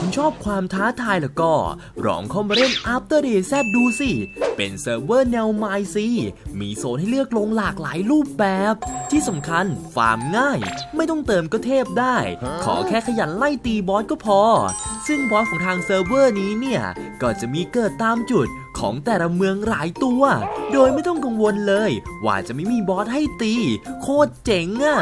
คุณชอบความท้าทายแล้วก็ลองเข้ามาเล่น After Day Z ดูสิ เป็นเซิร์ฟเวอร์แนวไมซีมีโซนให้เลือกลงหลากหลายรูปแบบ ที่สำคัญฟาร์มง่าย ไม่ต้องเติมก็เทพได้ ขอแค่ขยันไล่ตีบอสก็พอ ซึ่งบอสของทางเซิร์ฟเวอร์นี้เนี่ย ก็จะมีเกิดตามจุด ของแต่ละเมืองหลายตัว โดยไม่ต้องกังวลเลย ว่าจะไม่มีบอสให้ตี โคตรเจ๋งอะ่ะ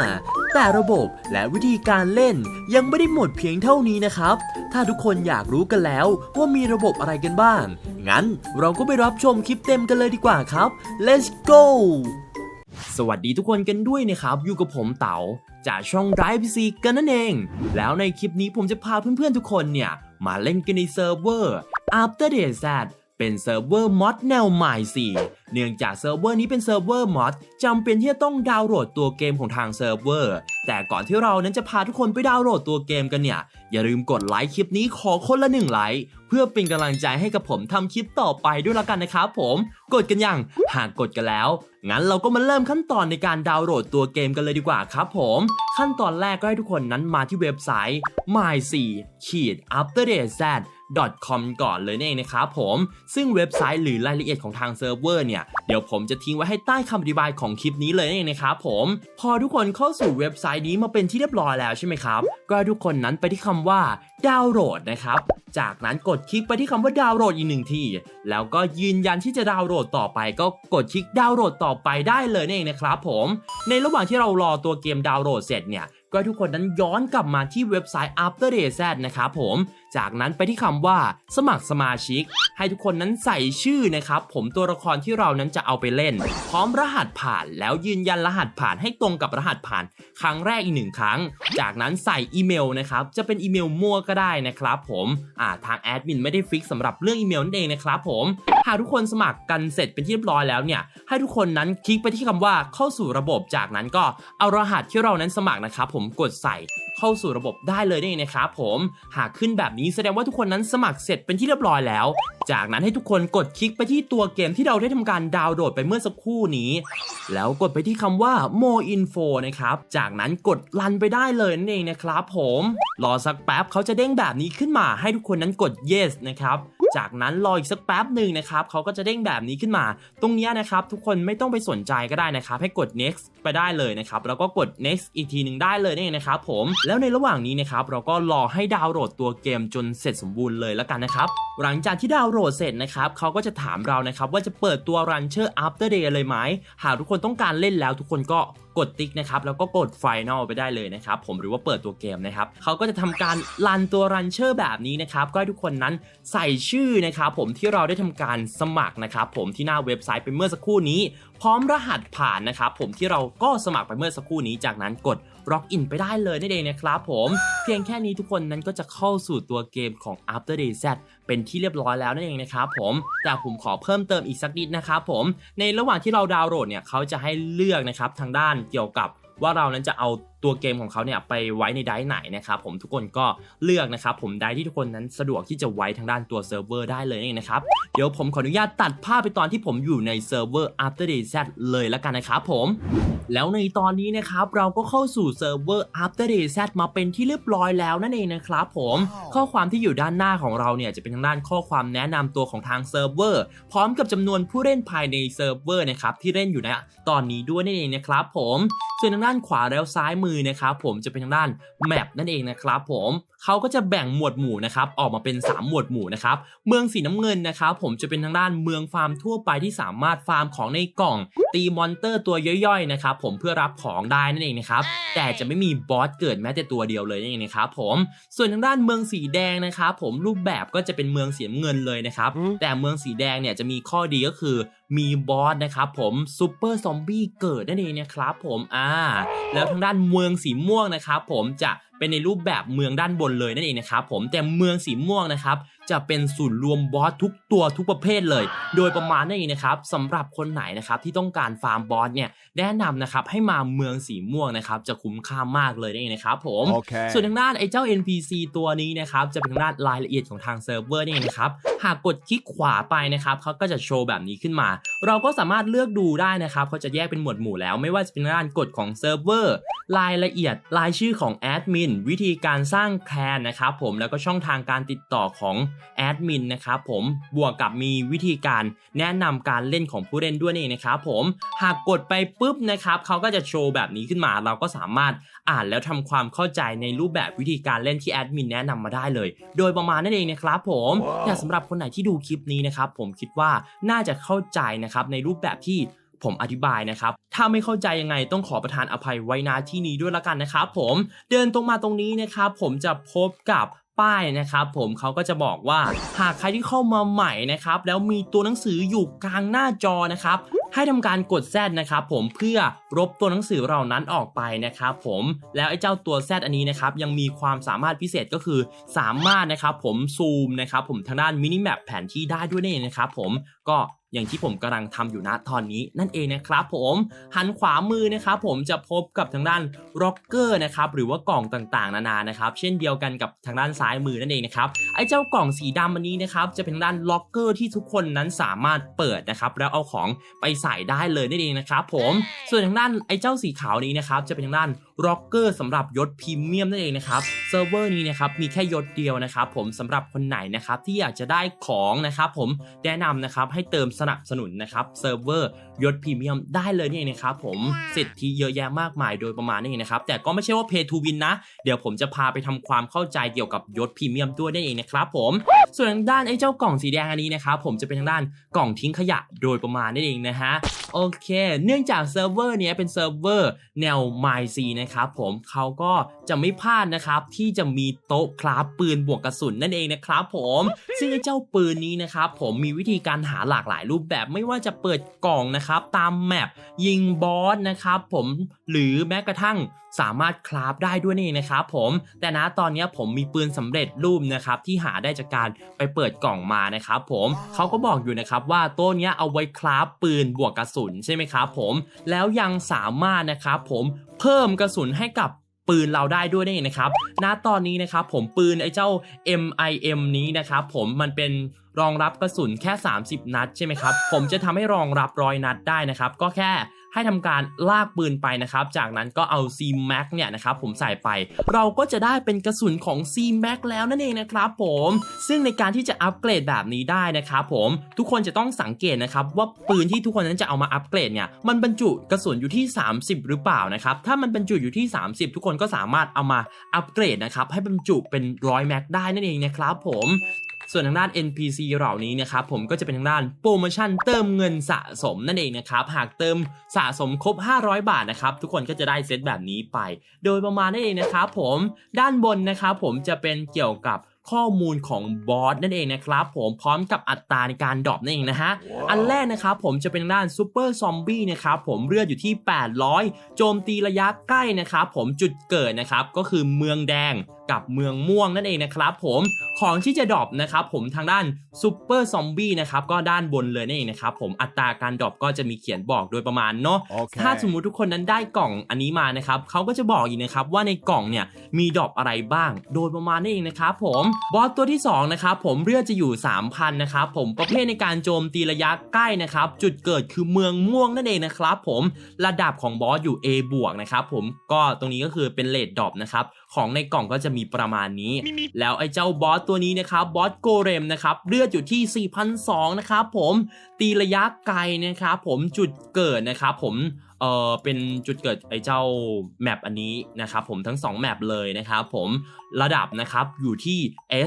แต่ระบบและวิธีการเล่นยังไม่ได้หมดเพียงเท่านี้นะครับ ถ้าทุกคนอยากรู้กันแล้วว่ามีระบบอะไรกันบ้าง งั้นเราก็ไปรับชมคลิปเต็มกันเลยดีกว่าครับ let's go สวัสดีทุกคนกันด้วยนะครับ อยู่กับผมเต๋าจากช่อง Drive PC กันนั่นเอง แล้วในคลิปนี้ผมจะพาเพื่อนๆทุกคนเนี่ย มาเล่นกันในเซิร์ฟเวอร์ After Day Z เป็นเซิร์ฟเวอร์มอดแนวใหม่สิเนื่องจากเซิร์ฟเวอร์นี้เป็นเซิร์ฟเวอร์มอดจำเป็นที่จะต้องดาวน์โหลดตัวเกมของทางเซิร์ฟเวอร์ แต่ก่อนที่เรานั้นจะพาทุกคนไปดาวน์โหลดตัวเกมกันเนี่ย อย่าลืมกดไลค์คลิปนี้ขอคนละหนึ่งไลค์เพื่อเป็นกำลังใจให้กับผมทำคลิปต่อไปด้วยละกันนะครับผม กดกันยังหากกดกันแล้ว งั้นเราก็มาเริ่มขั้นตอนในการดาวน์โหลดตัวเกมกันเลยดีกว่าครับผม ขั้นตอนแรกก็ให้ทุกคนนั้นมาที่เว็บไซต์ my 4 ขีด after day z com ก่อนเลยนั่นเองนะครับผม ซึ่งเว็บไซต์หรือรายละเอียดของทางเซิร์ฟเวอร์เนี่ย เดี๋ยวผมจะทิ้งไว้ให้ใต้คำอธิบายของคลิปนี้เลยนั่นเองนะครับผม พอทุกคนเข้าสู่เว็บไซต์นี้มาเป็นที่เรียบร้อยแล้วใช่ไหมครับ ก็ทุกคนนั้นไปที่คำว่าดาวน์โหลดนะครับ จากนั้นกดคลิกไปที่คำว่าดาวน์โหลดอีกหนึ่งที แล้วก็ยืนยันที่จะดาวน์โหลดต่อไป ก็กดคลิกดาวน์โหลดต่อไปได้เลยนั่นเองนะครับผม ในระหว่างที่เรารอตัวเกมดาวน์โหลดเสร็จเนี่ยก็ทุกคนนั้นย้อนกลับมาที่เว็บไซต์ After Day Z นะครับผม จากนั้นไปที่คำว่า สมัครสมาชิก ให้ทุกคนนั้นใส่ชื่อนะครับ ผมตัวละครที่เรานั้นจะเอาไปเล่น พร้อมรหัสผ่าน แล้วยืนยันรหัสผ่านให้ตรงกับรหัสผ่าน ครั้งแรกอีกหนึ่งครั้ง จากนั้นใส่อีเมลนะครับ จะเป็นอีเมลมั่วก็ได้นะครับผมอ่าทางแอดมินไม่ได้ฟิกสำหรับเรื่องอีเมลนั่นเองนะครับผมหากทุกคนสมัครกันเสร็จเป็นที่เรียบร้อยแล้วเนี่ย ให้ทุกคนนั้นคลิกไปที่คำว่าเข้าสู่ระบบจากนั้นก็เอารหัสที่เรานั้นสมัครนะครับผมกดใส่เข้าสู่ระบบได้เลยนี่นเองนะครับผมหากขึ้นแบบนี้แสดงว่าทุกคนนั้นสมัครเสร็จเป็นที่เรียบร้อยแล้ว จากนั้นให้ทุกคนกดคลิกไปที่ตัวเกมที่เราได้ทำการดาวน์โหลดไปเมื่อสักครู่นี้ แล้วกดไปที่คำว่า more info นะครับจากนั้นกดลันไปได้เลยนั่นเองนะครับผมรอสักแป๊บเขาจะเด้งแบบนี้ขึ้นมาให้ทุกคนนั้นกด yes นะครับ จากนั้นรออีกสักแป๊บหนึ่งนะครับเขาก็จะเด้งแบบนี้ขึ้นมา ตรงนี้นะครับทุกคนไม่ต้องไปสนใจก็ได้นะครับ ให้กด next ไปได้เลยนะครับแล้วก็กด next อีกทีหนึ่งได้เลยนี่นเองนะครับผมแล้วในระหว่างนี้นะครับเราก็รอให้ดาวน์โหลดตัวเกมจนเสร็จสมบูรณ์เลยแล้วกันนะครับหลังจากที่ดาวน์โหลดเสร็จนะครับเขาก็จะถามเรานะครับว่าจะเปิดตัว Rancher After Day เลยไหมหากทุกคนต้องการเล่นแล้วทุกคนก็ กดติ๊กนะครับแล้วก็กดไฟนอลไปได้เลยนะครับผมหรือว่าเปิดตัวเกมนะครับเขาก็จะทำการรันตัวรันเชอร์แบบนี้นะครับก็ให้ทุกคนนั้นใส่ชื่อนะครับผมที่เราได้ทำการสมัครนะครับผมที่หน้าเว็บไซต์ไปเมื่อสักครู่นี้ พร้อมรหัสผ่านนะครับผมที่เราก็สมัครไปเมื่อสักครู่นี้จากนั้นกด ล็อกอินไปได้เลยนั่นเองนะครับผมเพียงแค่นี้ทุกคนนั้นก็จะเข้าสู่ตัวเกมของ After Day Z เป็นที่เรียบร้อยแล้วนั่นเองนะครับผมแต่ผมขอเพิ่มเติมอีกสักนิดนะครับผมในระหว่างที่เราดาวน์โหลดเนี่ยเขาจะให้เลือกนะครับทางด้านเกี่ยวกับว่าเรานั้นจะเอา ตัวเกมของเขาเนี่ยไปไว้ในไดร์ไหนนะครับผมทุกคนก็เลือกนะครับผมไดร์ที่ทุกคนนั้นสะดวกที่จะไว้ทางด้านตัวเซิร์ฟเวอร์ได้เลยนั่นเองนะครับเดี๋ยวผมขออนุญาตตัดภาพไปตอนที่ผมอยู่ในเซิร์ฟเวอร์ After Day Z เลยละกันนะครับผมแล้วในตอนนี้นะครับเราก็เข้าสู่เซิร์ฟเวอร์ After Day Z มาเป็นที่เรียบร้อยแล้วนั่นเองนะครับผมข้อความที่อยู่ด้านหน้าของเราเนี่ยจะเป็นทางด้านข้อความแนะนำตัวของทางเซิร์ฟเวอร์พร้อมกับจำนวนผู้เล่นภายในเซิร์ฟเวอร์นะครับที่เล่นอยู่ในตอนนี้ด้วยนั่นเองนะครับผมส่วนทางด้านขวาแล้วซ้ายมือนะครับผมจะเป็นทางด้านแมปนั่นเองนะครับผมเขาก็จะแบ่งหมวดหมู่นะครับออกมาเป็น 3 หมวดหมู่นะครับเมืองสีน้ำเงินนะครับผมจะเป็นทางด้านเมืองฟาร์มทั่วไปที่สามารถฟาร์มของในกล่อง ตีมอนเตอร์ตัวย่อยๆนะครับผมเพื่อรับของได้นั่นเองนะครับแต่จะไม่มีบอสเกิดแม้แต่ตัวเดียวเลยนั่นเองนะครับผมส่วนทางด้านเมืองสีแดงนะครับผมรูปแบบก็จะเป็นเมืองสีน้ำเงินเลยนะครับแต่เมืองสีแดงเนี่ยจะมีข้อดีก็คือมีบอสนะครับผมซูเปอร์ซอมบี้เกิดนั่นเองนะครับผมอ่าแล้วทางด้านเมืองสีม่วงนะครับผมจะเป็นในรูปแบบเมืองด้านบนเลยนั่นเองนะครับผมแต่เมืองสีม่วงนะครับจะเป็นศูนย์รวมบอสทุกตัวทุกประเภทเลย โดยประมาณนั่นเองนะครับสำหรับคนไหนนะครับที่ต้องการฟาร์มบอสเนี่ยแนะนำนะครับให้มาเมืองสีม่วงนะครับจะคุ้มค่ามากเลยนั่นเองนะครับผม Okay. ส่วนทางด้านไอ้เจ้า NPC ตัวนี้นะครับจะเป็นทางด้านรายละเอียดของทางเซิร์ฟเวอร์นี่เองนะครับหากกดคลิกขวาไปนะครับเขาก็จะโชว์แบบนี้ขึ้นมา เราก็สามารถเลือกดูได้นะครับเขาจะแยกเป็นหมวดหมู่แล้ว ไม่ว่าจะเป็นด้านกฎของเซิร์ฟเวอร์รายละเอียดรายชื่อของแอดมินวิธีการสร้างแคลนนะครับผมแล้วก็ช่องทางการติดต่อของแอดมินนะครับผมบวกกับมีวิธีการแนะนำการเล่นของผู้เล่นด้วยนี่นะครับผมหากกดไปปุ๊บนะครับเขาก็จะโชว์แบบนี้ขึ้นมา เราก็สามารถอ่านแล้วทำความเข้าใจในรูปแบบวิธีการเล่นที่แอดมินแนะนำมาได้เลย โดยประมาณนั่นเองนะครับผมแต่สำหรับคนไหนที่ดูคลิปนี้นะครับผมคิดว่าน่าจะเข้าใจนะครับในรูปแบบที่ ผมอธิบายนะครับ ถ้าไม่เข้าใจยังไงต้องขอประทานอภัยไว้ณที่นี้ด้วยละกันนะครับผมเดินตรงมาตรงนี้นะครับผมจะพบกับป้ายนะครับผมเขาก็จะบอกว่าหากใครที่เข้ามาใหม่นะครับแล้วมีตัวหนังสืออยู่กลางหน้าจอนะครับให้ทำการกด Z นะครับผมเพื่อรบตัวหนังสือเหล่านั้นออกไปนะครับผมแล้วไอ้เจ้าตัว Z อันนี้นะครับยังมีความสามารถพิเศษก็คือ สามารถนะครับผมซูมนะครับผมทางด้านมินิแมปแผนที่ได้ด้วยนี่นะครับผมก็ อย่างที่ผมกำลังทำอยู่ณตอนนี้นั่นเองนะครับผมหันขวามือนะครับผมจะพบกับทางด้านร็อกเกอร์นะครับหรือว่ากล่องต่างๆ นานานะครับเช่นเดียวกันกับทางด้านซ้ายมือนั่นเองนะครับไอ้เจ้ากล่องสีดำอันนี้นะครับจะเป็นทางด้านล็อกเกอร์ที่ทุกคนนั้นสามารถเปิดนะครับแล้วเอาของไปใส่ได้เลยนั่นเองนะครับผมส่วนทางด้านไอ้เจ้าสีขาวนี้นะครับจะเป็นทางด้านร็อกเกอร์สำหรับยศพรีเมียมนั่นเองนะครับเซิร์ฟเวอร์นี้นะครับมีแค่ยศเดียวนะครับผมสำหรับคนไหนนะครับที่อยากจะได้ของนะครับผมแนะนำนะครับให้เติมสนับสนุนนะครับเซิร์ฟเวอร์ยศพรีเมียมได้เลยนี่เองนะครับผมสิทธิเยอะแยะมากมายโดยประมาณนี้เองนะครับแต่ก็ไม่ใช่ว่า pay to win นะ เดี๋ยวผมจะพาไปทำความเข้าใจเกี่ยวกับยศพรีเมียมด้วยนั่นเองนะครับผมส่วนทางด้านไอ้เจ้ากล่องสีแดงอันนี้นะครับผมจะเป็นทางด้านกล่องทิ้งขยะโดยประมาณนั่นเองนะฮะโอเค เนื่องจากเซิร์ฟเวอร์นี้เป็นเซิร์ฟเวอร์แนว MyC นะครับผมเขาก็จะไม่พลาดนะครับที่จะมีโต๊ะคราฟปืนบวกกระสุนนั่นเองนะครับผมซึ่งไอ้เจ้าปืนนี้นะครับผมมีวิธีการหาหลากหลายรูปแบบไม่ว่าจะเปิดกล่องนะครับตามแมปยิงบอสนะครับผมหรือแม้กระทั่ง สามารถคราฟได้ด้วยนี่นะครับผมแต่นะตอนนี้ผมมีปืนสำเร็จรูปนะครับที่หาได้จากการไปเปิดกล่องมานะครับผมเขาก็บอกอยู่นะครับว่าต๊ะเนี้เอาไว้คราฟปืนบวกกระสุนใช่ไหมครับผมแล้วยังสามารถนะครับผมเพิ่มกระสุนให้กับปืนเราได้ด้วยนี่นะครับ ณ ตอนนี้นะครับผมปืนไอ้เจ้า MIM นี้นะครับผมมันเป็นรองรับกระสุนแค่ 30 นัดใช่ไหมครับ ผมจะทำให้รองรับร้อยนัดได้นะครับ ก็แค่ ให้ทำการลากปืนไปนะครับ จากนั้นก็เอา C Max เนี่ยนะครับผมใส่ไป เราก็จะได้เป็นกระสุนของ C Max แล้วนั่นเองนะครับผมซึ่งในการที่จะอัปเกรดแบบนี้ได้นะครับผมทุกคนจะต้องสังเกตนะครับว่าปืนที่ทุกคนนั้นจะเอามาอัปเกรดเนี่ยมันบรรจุกระสุนอยู่ที่ 30 หรือเปล่านะครับถ้ามันบรรจุอยู่ที่ 30 ทุกคนก็สามารถเอามาอัปเกรดนะครับให้บรรจุเป็นร้อยแม็กได้นั่นเองนะครับผม ส่วนทางด้าน NPC เหล่านี้นะครับผมก็จะเป็นทางด้านโปรโมชั่นเติมเงินสะสมนั่นเองนะครับหากเติมสะสมครบ 500 บาทนะครับทุกคนก็จะได้เซตแบบนี้ไป โดยประมาณนั่นเองนะครับผมด้านบนนะครับผมจะเป็นเกี่ยวกับข้อมูลของบอสนั่นเองนะครับผมพร้อมกับอัตราในการดรอปนั่นเองนะฮะอันแรกนะครับผมจะเป็นทางด้านซูเปอร์ซอมบี้นะครับผมเลือดอยู่ที่ 800 โจมตีระยะใกล้นะครับผมจุดเกิดนะครับก็คือเมืองแดงกับเมืองม่วงนั่นเองนะครับผมของที่จะดรอปนะครับผมทางด้านซูเปอร์ซอมบี้นะครับก็ด้านบนเลยนั่นเองนะครับผมอัตราการดรอปก็จะมีเขียนบอกโดยประมาณเนาะ Okay. ถ้าสมมุติทุกคนนั้นได้กล่องอันนี้มานะครับเขาก็จะบอกอีกนะครับว่าในกล่องเนี่ยมีดรอปอะไรบ้าง โดยประมาณนี้เองนะครับผมบอสตัวที่สองนะครับผมเลือดจะอยู่ 3,000นะครับผมประเภทในการโจมตีระยะใกล้นะครับจุดเกิดคือเมืองม่วงนั่นเองนะครับผมระดับของบอสอยู่ A บวกนะครับผมก็ตรงนี้ก็คือเป็นเลดดรอปนะครับของในกล่องก็จะมีประมาณนี้ แล้วไอ้เจ้าบอสตัวนี้นะครับบอสโกเรมนะครับเลือดอยู่ที่ 4,200 นะครับผมตีระยะไกลนะครับผมจุดเกิดนะครับผมเออเป็นจุดเกิดไอ้เจ้าแมปอันนี้นะครับผมทั้ง2แมปเลยนะครับผมระดับนะครับอยู่ที่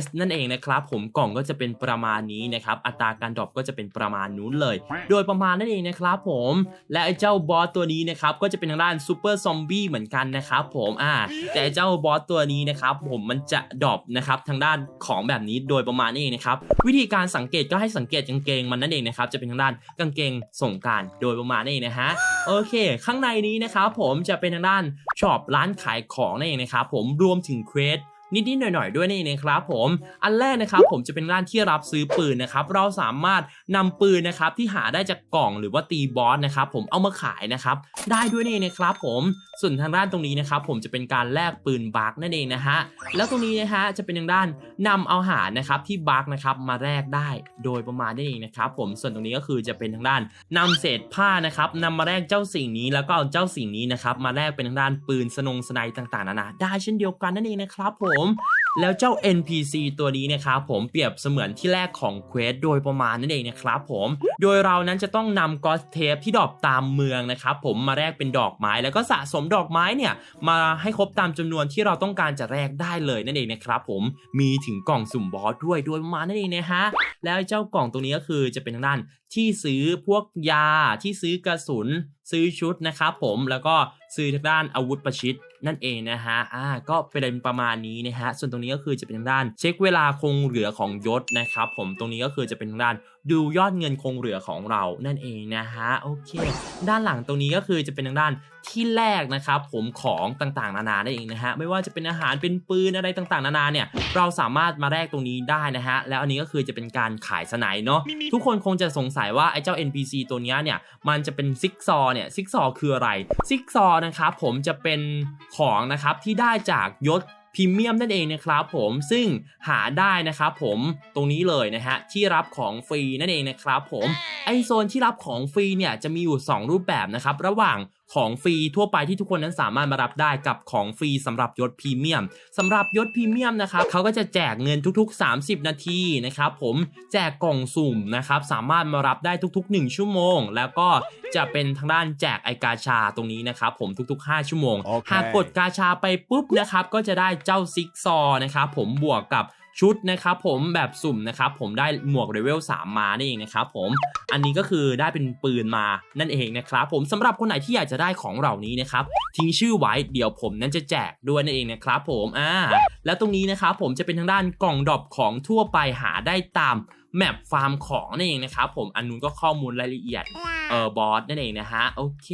S นั่นเองนะครับผมกล่องก็จะเป็นประมาณนี้นะครับอัตราการดรอปก็จะเป็นประมาณนู้นเลย โดยประมาณนั่นเองนะครับผมและไอ้เจ้าบอสตัวนี้นะครับก็จะเป็นทางด้านซูเปอร์ซอมบี้เหมือนกันนะครับผมอ่าแต่ไอ้เจ้าบอสตัวนี้นะครับผมมันจะดรอปนะครับทางด้านของแบบนี้โดยประมาณนี้เองนะครับวิธีการสังเกตก็ให้สังเกตกางเกงมันนั่นเองนะครับจะเป็นทางด้านกางเกงส่งการโดยประมาณนี้เองนะฮะ โอเค ข้างในนี้นะครับผมจะเป็นทางด้านช็อปร้านขายของนั่นเองนะครับผมรวมถึงเควส นิดๆหน่อยๆด้วยนี่นะครับผมอันแรกนะครับผมจะเป็นด้านที่รับซื้อปืนนะครับเราสามารถนำปืนนะครับที่หาได้จากกล่องหรือว่าตีบอสนะครับผมเอามาขายนะครับได้ด้วยนี่นะครับผมส่วนทางด้านตรงนี้นะครับผมจะเป็นการแลกปืนบักนั่นเองนะฮะแล้วตรงนี้นะฮะจะเป็นทางด้านนำเอาหารนะครับที่บักนะครับมาแลกได้โดยประมาณนั่นเองนะครับผมส่วนตรงนี้ก็คือจะเป็นทางด้านนำเศษผ้านะครับนำมาแลกเจ้าสิ่งนี้แล้วก็เอาเจ้าสิ่งนี้นะครับมาแลกเป็นทางด้านปืนสนงสไนต่างๆนานาได้เช่นเดียวกันนั่นเองนะครับผมแล้วเจ้า NPC ตัวนี้นะครับผมเปรียบเสมือนที่แรกของเควสโดยประมาณนั่นเองนะครับผม โดยเรานั้นจะต้องนำกอสเทปที่ดอปตามเมืองนะครับผมมาแลกเป็นดอกไม้ แล้วก็สะสมดอกไม้เนี่ยมาให้ครบตามจำนวนที่เราต้องการจะแลกได้เลยนั่นเองนะครับผมมีถึงกล่องสุ่มบอสด้วยโดยประมาณนั่นเองนะฮะแล้วเจ้ากล่องตรงนี้ก็คือจะเป็นทางด้านที่ซื้อพวกยาที่ซื้อกระสุน ซื้อชุดนะครับผมแล้วก็ซื้อทางด้านอาวุธประชิดนั่นเองนะฮะอ่าก็เป็นประมาณนี้นะฮะส่วนตรงนี้ก็คือจะเป็นทางด้าน เช็คเวลาคงเหลือของยศนะครับผมตรงนี้ก็คือจะเป็นทางด้านดูยอดเงินคงเหลือของเรานั่นเองนะฮะโอเค ด้านหลังตรงนี้ก็คือจะเป็นทางด้านที่แรกนะครับผมของต่างๆ นานานั่นเองนะฮะไม่ว่าจะเป็นอาหารเป็นปืนอะไรต่างๆ นานาเนี่ยเราสามารถมาแลกตรงนี้ได้นะฮะแล้วอันนี้ก็คือจะเป็นการขายสไนด์เนาะทุกคนคงจะสงสัยว่าไอ้เจ้า NPC ตัวเนี้ยเนี่ยมันจะเป็นซิกซอว์เนี่ยซิกซอว์คืออะไรซิกซอว์นะครับผมจะเป็นของนะครับที่ได้จากยศพรีเมียมนั่นเองนะครับผมซึ่งหาได้นะครับผมตรงนี้เลยนะฮะที่รับของฟรีนั่นเองนะครับผมไอโซนที่รับของฟรีเนี่ยจะมีอยู่ 2 รูปแบบนะครับระหว่าง ของฟรีทั่วไปที่ทุกคนนั้นสามารถมารับได้กับของฟรีสำหรับยศพรีเมียมสำหรับยศพรีเมียมนะครับเขาก็จะแจกเงินทุก ๆ 30 นาทีนะครับผมแจกกล่องสุ่มนะครับสามารถมารับได้ทุก ๆ 1 ชั่วโมง แล้วก็จะเป็นทางด้านแจกไอกาชาตรงนี้นะครับผมทุก ๆ 5 ชั่วโมงโอเคหากกดกาชาไปปุ๊บนะครับก็จะได้เจ้าซิกซอว์นะครับผมบวกกับ ชุดนะครับผมแบบสุ่มนะครับผมได้หมวกเลเวล3มานั่นเองนะครับผมอันนี้ก็คือได้เป็นปืนมานั่นเองนะครับผมสำหรับคนไหนที่อยากจะได้ของเหล่านี้นะครับทิ้งชื่อไว้เดี๋ยวผมนั้นจะแจกด้วยนั่นเองนะครับผมอ่าแล้วตรงนี้นะครับผมจะเป็นทางด้านกล่องดรอปของทั่วไปหาได้ตามแมปฟาร์มของนั่นเองนะครับผมอันนู้นก็ข้อมูลรายละเอียดเออบอสนั่นเองนะฮะโอเค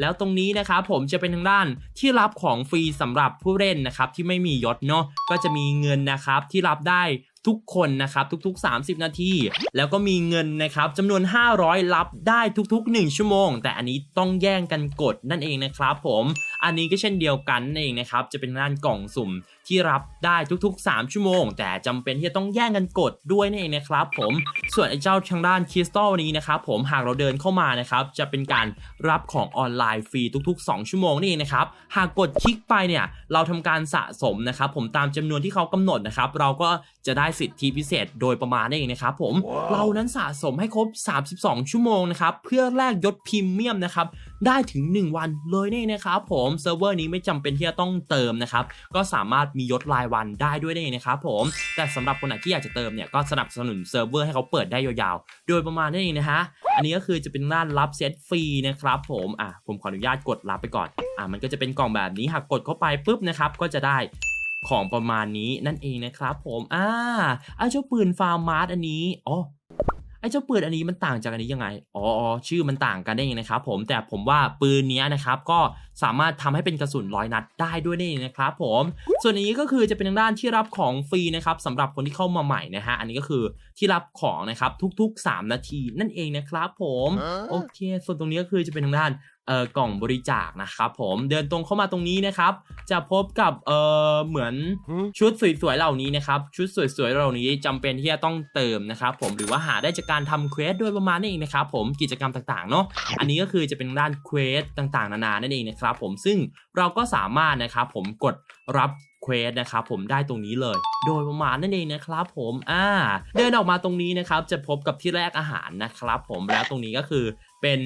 แล้วตรงนี้นะครับผมจะเป็นทางด้านที่รับของฟรีสำหรับผู้เล่นนะครับที่ไม่มียศเนาะก็จะมีเงินนะครับที่รับได้ทุกคนนะครับทุกๆ 30 นาที แล้วก็มีเงินนะครับจำนวน 500 รับได้ทุกๆ 1 ชั่วโมง แต่อันนี้ต้องแย่งกันกดนั่นเองนะครับผม อันนี้ก็เช่นเดียวกันนั่นเองนะครับ จะเป็นด้านกล่องสุ่มที่รับได้ทุก ๆ 3 ชั่วโมง แต่จำเป็นที่จะต้องแย่งกันกดด้วยนั่นเองนะครับ ผมส่วนไอ้เจ้าทางด้านคริสตัลนี้นะครับผมหากเราเดินเข้ามานะครับจะเป็นการรับของออนไลน์ฟรีทุก ๆ 2 ชั่วโมงนี่เองนะครับหากกดคลิกไปเนี่ยเราทำการสะสมนะครับผมตามจำนวนที่เขากำหนดนะครับเราก็จะได้สิทธิพิเศษโดยประมาณนั่นเองนะครับผมเรานั้นสะสมให้ครบ 32 ชั่วโมงนะครับเพื่อแลกยศพรีเมียมนะครับ ได้ถึง 1 วันเลยนี่นะครับผมเซิร์ฟเวอร์นี้ไม่จำเป็นที่จะต้องเติมนะครับก็สามารถมียศรายวันได้ด้วยนี่นะครับผมแต่สำหรับคนไหนที่อยากจะเติมเนี่ยก็สนับสนุนเซิร์ฟเวอร์ให้เขาเปิดได้ยาวๆ โดยประมาณนั่นเองนะฮะอันนี้ก็คือจะเป็นด้านรับเซตฟรีนะครับผมอะผมขออนุญาตกดรับไปก่อนอะมันก็จะเป็นกล่องแบบนี้หากกดเข้าไปปุ๊บนะครับก็จะได้ของประมาณนี้นั่นเองนะครับผม อ่าไอ้เจ้าปืนฟาร์มมาร์อันนี้ อ๋อ ไอ้เจ้าปืนอันนี้มันต่างจากอันนี้ยังไง อ๋ออ๋อชื่อมันต่างกันได้เองนะครับผม แต่ผมว่าปืนเนี้ยนะครับก็สามารถทำให้เป็นกระสุนร้อยนัดได้ด้วยนี่นเองนะครับผม ส่วนอันนี้ก็คือจะเป็นทางด้านที่รับของฟรีนะครับสำหรับคนที่เข้ามาใหม่นะฮะ อันนี้ก็คือที่รับของนะครับทุกๆ 3 นาทีนั่นเองนะครับผม โอเค ส่วนตรงนี้ก็คือจะเป็นทางด้าน เอ่อกล่องบริจาคนะครับผมเดินตรงเข้ามาตรงนี้นะครับ จะพบกับเอ่อเหมือน Hmm? ชุดสวยๆเหล่านี้นะครับ ชุดสวยๆเหล่านี้จำเป็นที่จะต้องเติมนะครับผมหรือว่าหาได้จากการทำเควสโดยประมาณนี้เองนะครับผมกิจกรรมต่างๆเนาะอันนี้ก็คือจะเป็นด้านเควสต่างๆ นานานั่นเองนะครับผมซึ่งเราก็สามารถนะครับผมกดรับเควสนะครับผมได้ตรงนี้เลย โดยประมาณนั่นเองนะครับผมอ่าเดินออกมาตรงนี้นะครับจะพบกับที่แรกอาหารนะครับผมแล้วตรงนี้ก็คือเป็น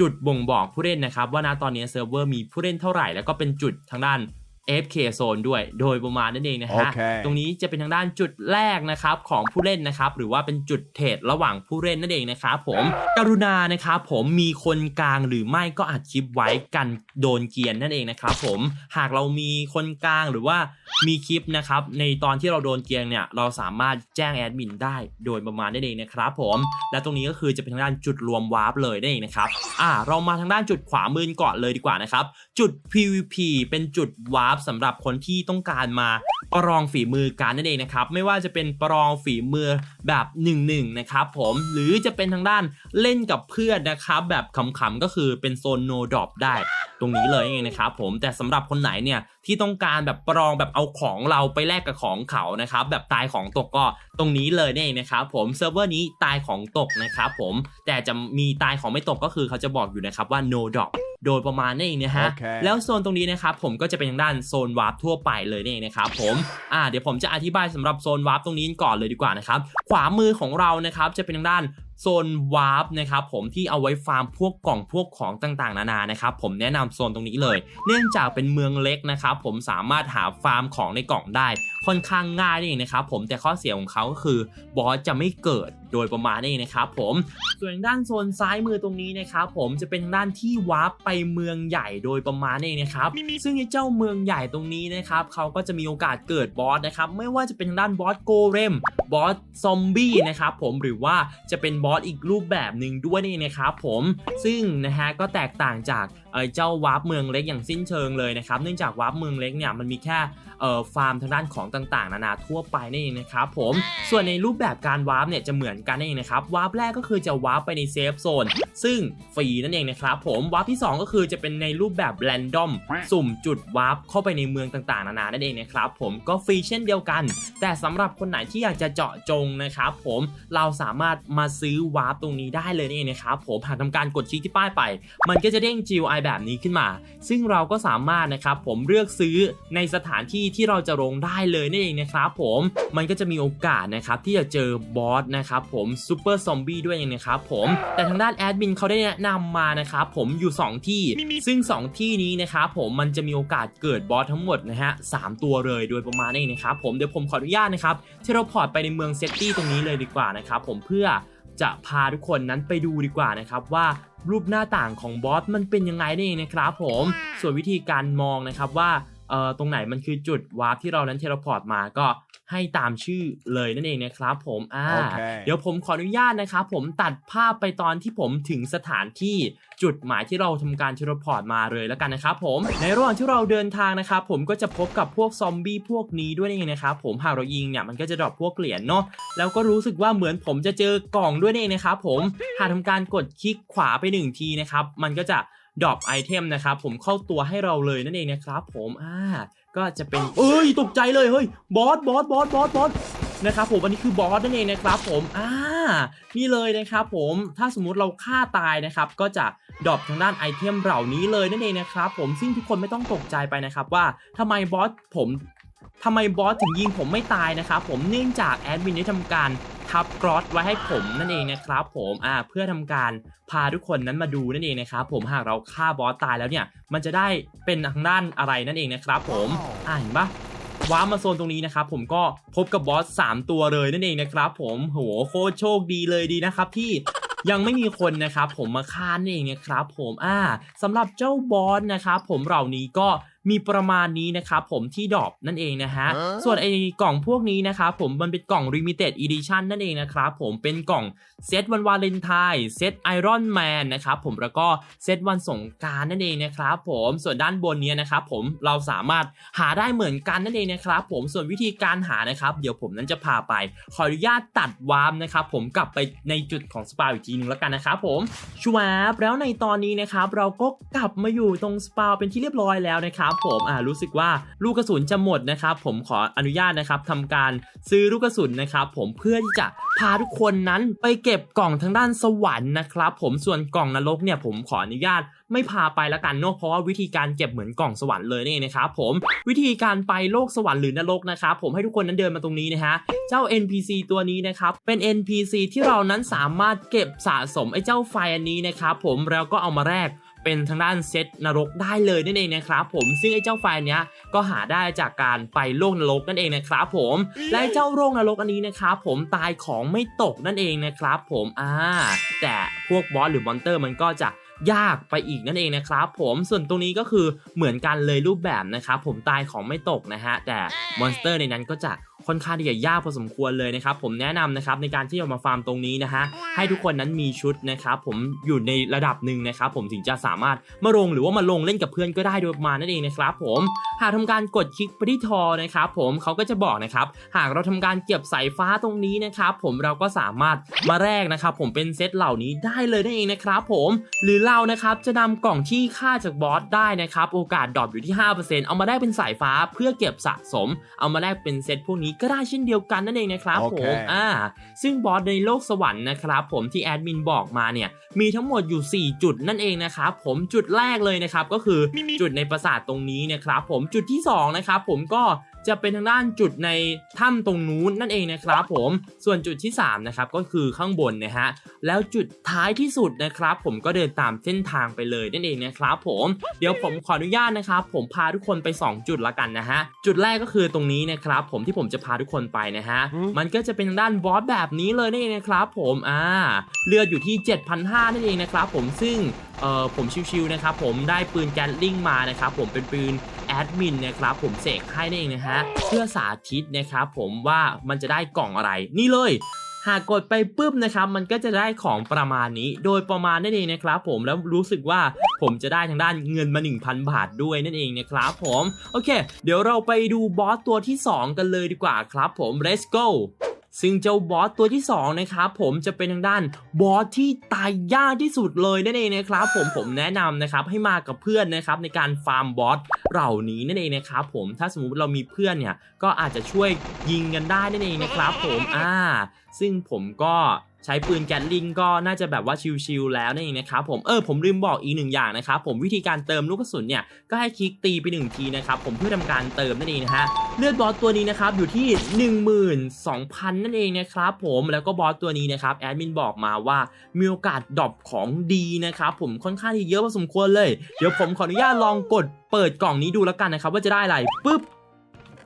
จุดบ่งบอกผู้เล่นนะครับว่าณตอนนี้เซิร์ฟเวอร์มีผู้เล่นเท่าไหร่ แล้วก็เป็นจุดทางด้าน AFK Zone ด้วยโดยประมาณนั่นเองนะฮะโอเคตรงนี้จะเป็นทางด้านจุดแรกนะครับของผู้เล่นนะครับ หรือว่าเป็นจุดเทรดระหว่างผู้เล่นนั่นเองนะครับผมกรุณานะครับผมมีคนกลางหรือไม่ก็อัดคลิปไว้กันโดนเกรียนนั่นเองนะครับผมหากเรามีคนกลางหรือว่ามีคลิปนะครับในตอนที่เราโดนเกรียนเนี่ยเราสามารถแจ้งแอดมินได้โดยประมาณนั่นเองนะครับผมและตรงนี้ก็คือจะเป็นทางด้านจุดรวมวาร์ปเลยนั่นเองนะครับอ่าเรามาทางด้านจุดขวามือก่อนเลยดีกว่านะครับจุด PVP เป็นจุดวาร์ปสำหรับคนที่ต้องการมาประลองฝีมือกันนั่นเองนะครับไม่ว่าจะเป็นประลองฝีมือแบบ1นึนะครับผมหรือจะเป็นทางด้านเล่นกับเพื่อนนะครับแบบขำๆก็คือเป็นโซน no drop ได้ ตรงนี้เลยเองนะครับผมแต่สำหรับคนไหนเนี่ยที่ต้องการแบบประลองแบบเอาของเราไปแลกกับของเขานะครับแบบตายของตกก็ตรงนี้เลยนี่เองนะครับผมเซิร์ฟเวอร์นี้ตายของตกนะครับผมแต่จะมีตายของไม่ตกก็คือเขาจะบอกอยู่นะครับว่า no drop โดยประมาณนั่นเองนะฮะโอเคแล้วโซนตรงนี้นะครับผมก็จะเป็นทางด้านโซนวาร์ปทั่วไปเลยนี่เองนะครับผมอ่าเดี๋ยวผมจะอธิบายสำหรับโซนวาร์ปตรงนี้ก่อนเลยดีกว่านะครับขวามือของเรานะครับจะเป็นทางด้านโซนวาร์ปนะครับผมที่เอาไว้ฟาร์มพวกกล่องพวกของต่างๆ นานานะครับผมแนะนำโซนตรงนี้เลย เนื่องจากเป็นเมืองเล็กนะครับผมสามารถหาฟาร์มของในกล่องได้ ค่อนข้างง่ายนี่เองนะครับผมแต่ข้อเสียของเขาก็คือบอสจะไม่เกิดโดยประมาณนี้นะครับผมส่วนด้านโซนซ้ายมือตรงนี้นะครับผมจะเป็นด้านที่วาร์ปไปเมืองใหญ่โดยประมาณนี้นะครับซึ่งไอ้เจ้าเมืองใหญ่ตรงนี้นะครับเขาก็จะมีโอกาสเกิดบอสนะครับไม่ว่าจะเป็นด้านบอสโกเรมบอสซอมบี้นะครับผมหรือว่าจะเป็นบอสอีกรูปแบบหนึ่งด้วยนี่นะครับผมซึ่งนะฮะก็แตกต่างจาก เออเจ้าวาร์ปเมืองเล็กอย่างสิ้นเชิงเลยนะครับ เนื่องจากวาร์ปเมืองเล็กเนี่ยมันมีแค่เอ่อฟาร์มทางด้านของต่างๆ นานาทั่วไปนี่เองนะครับผม ส่วนในรูปแบบการวาร์ปเนี่ยจะเหมือนกันนั่นเองนะครับ วาร์ปแรกก็คือจะวาร์ปไปในเซฟโซน ซึ่งฟรีนั่นเองนะครับผม วาร์ปที่ 2 ก็คือจะเป็นในรูปแบบแรนดอมสุ่มจุดวาร์ปเข้าไปในเมืองต่างๆ นานานั่นเองนะครับผม ก็ฟรีเช่นเดียวกัน แต่สำหรับคนไหนที่อยากจะเจาะจงนะครับผม เราสามารถมาซื้อวาร์ปตรงนี้ได้เลยนี่เองนะครับผมหากทำการกดชี้ที่ป้ายไป มันก็จะเด้ง GUI แบบนี้ขึ้นมา ซึ่งเราก็สามารถนะครับผมเลือกซื้อในสถานที่ที่เราจะลงได้เลยนั่นเองนะครับผมมันก็จะมีโอกาสนะครับที่จะเจอบอสนะครับผมซูเปอร์ซอมบี้ด้วยนะครับผมแต่ทางด้านแอดมินเขาได้แนะนำมานะครับผมอยู่ 2 ที่ ซึ่ง 2 ที่นี้นะครับผมมันจะมีโอกาสเกิดบอสทั้งหมดนะฮะสามตัวเลยโดยประมาณนี้นะครับผมเดี๋ยวผมขออนุญาตนะครับเทเลพอร์ตไปในเมืองเซตตี้ตรงนี้เลยดีกว่านะครับผมเพื่อ จะพาทุกคนนั้นไปดูดีกว่านะครับว่ารูปหน้าต่างของบอสมันเป็นยังไงนี่เองนะครับผม ส่วนวิธีการมองนะครับว่าตรงไหนมันคือจุดวาร์ปที่เรานั้นเทเลพอร์ตมาก็ ให้ตามชื่อเลยนั่นเองนะครับผมอ่าโอเคเดี๋ยวผมขออนุญาตนะครับผมตัดภาพไปตอนที่ผมถึงสถานที่จุดหมายที่เราทำการเทเลพอร์ตมาเลยแล้วกันนะครับผมในระหว่างที่เราเดินทางนะครับผมก็จะพบกับพวกซอมบี้พวกนี้ด้วยนั่นเองนะครับผมหากเรายิงเนี่ยมันก็จะดรอปพวกเหรียญเนาะแล้วก็รู้สึกว่าเหมือนผมจะเจอกล่องด้วยนั่นเองนะครับผมหากทำการกดคลิกขวาไปหนึ่งทีนะครับมันก็จะ ดรอปไอเทมนะครับผมเข้าตัวให้เราเลยนั่นเองนะครับผมอ่าก็จะเป็นเอ้ยตกใจเลยเฮ้ยบอสบอสบอสบอสบอสนะครับผมอันนี้คือบอสนั่นเองนะครับผมอ่านี่เลยนะครับผมถ้าสมมุติเราฆ่าตายนะครับก็จะดรอปทางด้านไอเทมเหล่านี้เลยนั่นเองนะครับผมซึ่งทุกคนไม่ต้องตกใจไปนะครับว่าทำไมบอสผม ทำไมบอสถึงยิงผมไม่ตายนะครับผมเนื่องจากแอดมินได้ทำการทับกรอสไว้ให้ผมนั่นเองนะครับผมอ่าเพื่อทำการพาทุกคนนั้นมาดูนั่นเองนะครับผมหากเราฆ่าบอสตายแล้วเนี่ย มันจะได้เป็นทางด้านอะไรนั่นเองนะครับผมอ่าเห็นปะว้ามาโซนตรงนี้นะครับผมก็พบกับบอส3ตัวเลยนั่นเองนะครับผมโหโคตรโชคดีเลยดีนะครับที่ยังไม่มีคนนะครับผมมาฆ่านั่นเองนะครับผมอ่าสำหรับเจ้าบอสนะครับผมเหล่านี้ก็ มีประมาณนี้นะครับผมที่ดรอปนั่นเองนะฮะฮะส่วนไอ้กล่องพวกนี้นะครับผมมันเป็นกล่อง Limited Edition นั่นเองนะครับผมเป็นกล่องเซตวันวาเลนไทน์เซตไอรอนแมนนะครับผมแล้วก็เซตวันสงกรารนั่นเองนะครับผมส่วนด้านบนเนี้ยนะครับผมเราสามารถหาได้เหมือนกันนั่นเองนะครับผมส่วนวิธีการหานะครับ เดี๋ยวผมนั้นจะพาไป ขออนุญาตตัดวาร์มนะครับผมกลับไปในจุดของสปาอีกทีหนึงแล้วกันนะครับผมชวบแล้วในตอนนี้นะครับเราก็กลับมาอยู่ตรงสปาเป็นที่เรียบร้อยแล้วนะครับผมอ่ารู้สึกว่าลูกกระสุนจะหมดนะครับผมขออนุญาตนะครับทำการซื้อลูกกระสุนนะครับผมเพื่อที่จะพาทุกคนนั้นไปเก็บกล่องทางด้านสวรรค์นะครับผมส่วนกล่องนรกเนี่ยผมขออนุญาตไม่พาไปละกันเนาะเพราะว่าวิธีการเก็บเหมือนกล่องสวรรค์เลยนี่นะครับผมวิธีการไปโลกสวรรค์หรือนรกนะครับผมให้ทุกคนนั้นเดินมาตรงนี้นะฮะเจ้า NPC ตัวนี้นะครับเป็น NPC ที่เรานั้นสามารถเก็บสะสมไอ้เจ้าไฟอันนี้นะครับผมแล้วก็เอามาแลก เป็นทางด้านเซตนรกได้เลยนั่นเองนะครับผมซึ่งไอ้เจ้าไฟล์เนี้ยก็หาได้จากการไปโลกนรกนั่นเองนะครับผมและไอ้เจ้าโลกนรกอันนี้นะครับผมตายของไม่ตกนั่นเองนะครับผมอ่าแต่พวกบอสหรือมอนเตอร์มันก็จะยากไปอีกนั่นเองนะครับผมส่วนตรงนี้ก็คือเหมือนกันเลยรูปแบบนะครับผมตายของไม่ตกนะฮะแต่มอนสเตอร์ในนั้นก็จะ ค่อนข้างที่จะยากพอสมควรเลยนะครับผมแนะนำนะครับในการที่จะมาฟาร์มตรงนี้นะฮะให้ทุกคนนั้นมีชุดนะครับผมอยู่ในระดับหนึ่งนะครับผมถึงจะสามารถมาลงหรือว่ามาลงเล่นกับเพื่อนก็ได้โดยประมาณนั่นเองนะครับผมหากทำการกดคลิกไปที่ทอนะครับผมเขาก็จะบอกนะครับหากเราทำการเก็บสายฟ้าตรงนี้นะครับผมเราก็สามารถมาแลกนะครับผมเป็นเซตเหล่านี้ได้เลยนั่นเองนะครับผมหรือเรานะครับจะนำกล่องที่ค่าจากบอสได้นะครับโอกาสดรอปอยู่ที่ 5%เอามาได้เป็นสายฟ้าเพื่อเก็บสะสม เอามาแลกเป็นเซตพวกนี้ก็ได้เช่นเดียวกันนั่นเองนะครับโอผเคมอ่าซึ่งบอสในโลกสวรรค์นะครับผมที่แอดมินบอกมาเนี่ยมีทั้งหมดอยู่ 4 จุดนั่นเองนะครับผมจุดแรกเลยนะครับก็คือจุดในปราสาทตรงนี้นะครับผมจุดที่สองนะครับผมก็ จะเป็นทางด้านจุดในถ้ำตรงนู้นนั่นเองนะครับผมส่วนจุดที่สามนะครับก็คือข้างบนนะฮะแล้วจุดท้ายที่สุดนะครับ ผมก็เดินตามเส้นทางไปเลยนั่นเองนะครับผมเดี๋ยวผมขออนุญาตนะครับ ผมพาทุกคนไป 2 จุดละกันนะฮะจุดแรกก็คือตรงนี้นะครับ ผมที่ผมจะพาทุกคนไปนะฮะอืมมันก็จะเป็นทางด้านบอสแบบนี้เลยนั่นเองนะครับผมอ่าเลือดอยู่ที่ 7,500นั่นเองนะครับผมซึ่งเอ่อผมชิวๆนะครับผมได้ปืนแกนลิงมานะครับผมเป็นปืนแอ ดมินนะครับผมเสกให้นั่นเองนะฮะเพื่อสาธิตนะครับผมว่ามันจะได้กล่องอะไรนี่เลยหากกดไปปุ๊บนะครับมันก็จะได้ของประมาณนี้ โดยประมาณนั่นเองนะครับผมแล้วรู้สึกว่าผมจะได้ทางด้านเงินมา 1,000 บาทด้วยนั่นเองนะครับผมโอเค เดี๋ยวเราไปดูบอสตัวที่ 2 กันเลยดีกว่าครับผม let's go ซึ่งเจ้าบอสตัวที่2นะครับผมจะเป็นทางด้านบอสที่ตายยากที่สุดเลยนั่นเองนะครับผมผมแนะนำนะครับให้มากับเพื่อนนะครับในการฟาร์มบอสเหล่านี้นั่นเองนะครับผมถ้าสมมุติเรามีเพื่อนเนี่ยก็อาจจะช่วยยิงกันได้นั่นเองนะครับผมอ่าซึ่งผมก็ ใช้ปืนแกนลิงก็น่าจะแบบว่าชิลๆแล้วนั่นเองนะครับผมเออผมลืมบอกอีกหนึ่งอย่างนะครับผมวิธีการเติมลูกกระสุนเนี่ยก็ให้คลิกตีไปหนึ่งทีนะครับผมเพื่อทำการเติมนั่นเองนะฮะเลือดบอสตัวนี้นะครับอยู่ที่ 12,000 นั่นเองนะครับผมแล้วก็บอสตัวนี้นะครับแอดมินบอกมาว่ามีโอกาสดรอปของดีนะครับผมค่อนข้างที่เยอะพอสมควรเลย เดี๋ยวผมขออนุญาตลองกดเปิดกล่องนี้ดูแล้วกันนะครับว่าจะได้อะไรปุ๊บ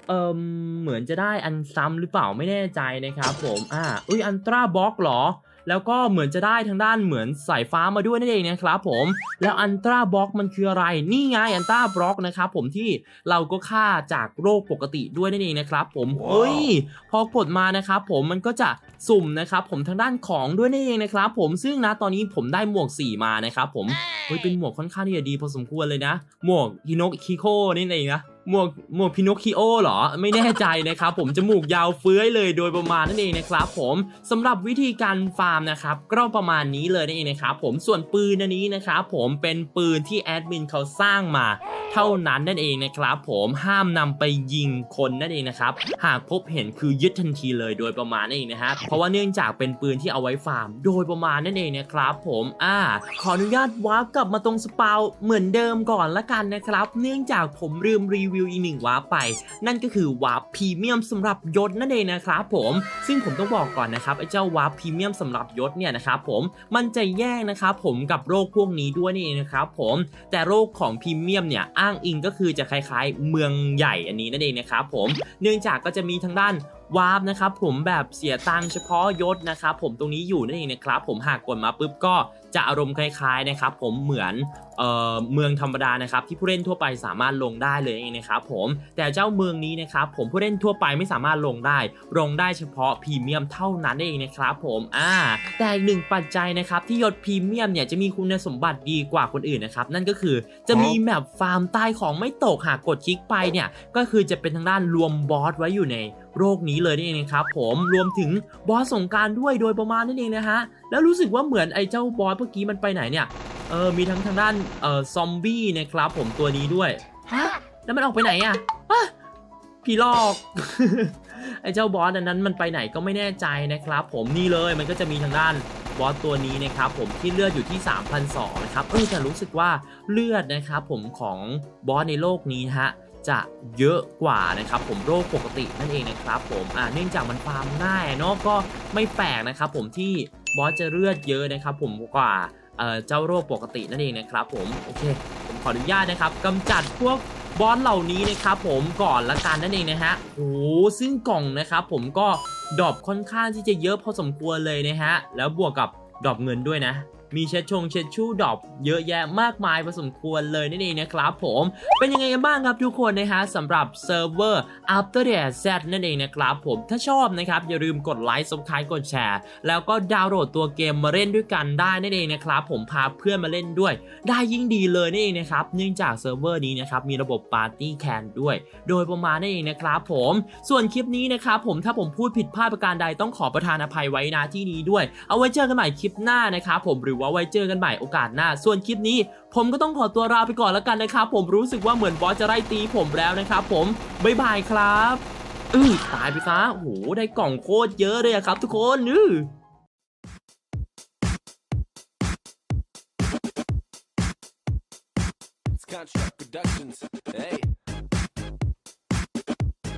เอิมเหมือนจะได้อันซ้ำหรือเปล่าไม่แน่ใจนะครับผมอ่าอุ้ยอันตราบล็อกเหรอ แล้วก็เหมือนจะได้ทางด้านเหมือนสายฟ้ามาด้วยนั่นเองนะครับผมแล้วอันตราบล็อกมันคืออะไร นี่ไงอันตราบล็อกนะครับผมที่เราก็ฆ่าจากโรคปกติด้วยนั่นเองนะครับผมเฮ้ยพอกดมานะครับผมมันก็จะสุ่มนะครับผมทางด้านของด้วยนั่นเองนะครับผมซึ่งนะตอนนี้ผมได้หมวก 4 มานะครับผมเฮ้ยเป็นหมวกค่อนข้างที่จะดีพอสมควรเลยนะ หมวกฮิโนคิโคนี่เองนะหมวกหมวกพินอคคิโอเหรอ ไม่แน่ใจนะครับผมจมูกยาวเฟื้อยเลยโดยประมาณนั่นเองนะครับผมสำหรับวิธีการฟาร์มนะครับก็ประมาณนี้เลยนั่นเองนะครับผมส่วนปืนอันนี้นะครับผมเป็นปืนที่แอดมินเขาสร้างมา เท่านั้นนั่นเองนะครับผมห้ามนำไปยิงคนนั่นเองนะครับหากพบเห็นคือยึดทันทีเลยโดยประมาณนั่นเองนะฮะเพราะว่าเนื่องจากเป็นปืนที่เอาไว้ฟาร์ม โดยประมาณนั่นเองนะครับผมอ่าขออนุญาตวาร์ปกลับมาตรงสปาวเหมือนเดิมก่อนละกันนะครับ เนื่องจากผมลืมรีวิวอีกหนึ่งวาร์ปไป นั่นก็คือวาร์ปพรีเมียมสำหรับยศนั่นเองนะครับผมซึ่งผมต้องบอกก่อนนะครับไอ้เจ้าวาร์ปพรีเมียมสำหรับยศเนี่ยนะครับผมมันจะแยกนะครับผมกับโรคพวกนี้ด้วยนี่เองนะครับผมแต่โรคของพรีเมียมเนี่ยอ้างอิงก็คือจะคล้ายๆ เมืองใหญ่อันนี้นั่นเองนะครับผมเนื่องจากก็จะมีทางด้าน วาร์ปนะครับผมแบบเสียตังค์เฉพาะยศนะครับผมตรงนี้อยู่นั่นเองนะครับผมหากกดมาปุ๊บก็จะอารมณ์คล้าย ๆนะครับ ผมเหมือนเอ่อเมืองธรรมดานะครับที่ผู้เล่นทั่วไปสามารถลงได้เลยเองนะครับผมแต่เจ้าเมืองนี้นะครับผมผู้เล่นทั่วไปไม่สามารถลงได้ ลงได้เฉพาะพรีเมียมเท่านั้นเองนะครับผมอ่าแต่อีกหนึ่งปัจจัยนะครับที่ยศพรีเมียมเนี่ยจะมีคุณสมบัติดีกว่าคนอื่นนะครับนั่นก็คือจะมีแมปฟาร์มใต้ของไม่ตกหากกดคลิกไปเนี่ยก็คือจะเป็นทางด้านรวมบอสไว้อยู่ในโรคนี้เลยนี่เองนะครับผมรวมถึงบอสสงกรารด้วยโดยประมาณนั่นเองนะฮะแล้วรู้สึกว่าเหมือนไอ้เจ้าบอสเมื่อกี้มันไปไหนเนี่ยเออมีทั้งทางด้านเอ่อซอมบี้นะครับผมตัวนี้ด้วยฮะแล้วมันออกไปไหนอะฮะผีหลอกไอ้เจ้าบอสอันนั้นมันไปไหนก็ไม่แน่ใจนะครับ ผมนี่เลยมันก็จะมีทางด้านบอสตัวนี้นะครับผมที่เลือดอยู่ที่3,200นะครับเออแต่รู้สึกว่าเลือดนะครับผมของบอสในโลกนี้นะฮะ จะเยอะกว่านะครับผมโรคปกตินั่นเองนะครับผมอ่าเนื่องจากมันฟาร์มง่ายเนาะก็ไม่แปลกนะครับผมที่บอสจะเลือดเยอะนะครับผมกว่าเอ่อเจ้าโรคปกตินั่นเองนะครับผมโอเคผมขออนุญาตนะครับกำจัดพวกบอสเหล่านี้นะครับผมก่อนละกันนั่นเองนะฮะโอ้ซึ่งกล่องนะครับผมก็ดรอปค่อนข้างที่จะเยอะพอสมควรเลยนะฮะแล้วบวกกับดรอปเงินด้วยนะ มีเช็ดชงเช็ดชู่ดรอปเยอะแยะมากมายพอสมควรเลยนั่นเองนะครับผมเป็นยังไงกันบ้างครับทุกคนนะฮะสำหรับเซิร์ฟเวอร์ After the Z นั่นเองนะครับผมถ้าชอบนะครับอย่าลืมกดไลค์ subscribe กดแชร์ แล้วก็ดาวน์โหลดตัวเกมมาเล่นด้วยกันได้นั่นเองนะครับผมพาเพื่อนมาเล่นด้วย ได้ยิ่งดีเลยนั่นเองนะครับเนื่องจากเซิร์ฟเวอร์นี้นะครับมีระบบปาร์ตี้แคนด้วย โดยประมาณนั่นเองนะครับผมส่วนคลิปนี้นะครับผมถ้าผมพูดผิดพลาดประการใดต้องขอประทานอภัยไว้นะที่นี้ด้วย เอาไว้เจอกันใหม่คลิปหน้านะครับผมหรือว่าไว้เจอกันใหม่โอกาสหน้า ส่วนคลิปนี้ ผมก็ต้องขอตัวลาไปก่อนแล้วกันนะครับ ผมรู้สึกว่าเหมือนบอสจะไล่ตีผมแล้วนะครับผมบ๊ายบายครับอือตายไปซะโอ้โหได้กล่องโคตรเยอะเลยครับ ทุกคนอือ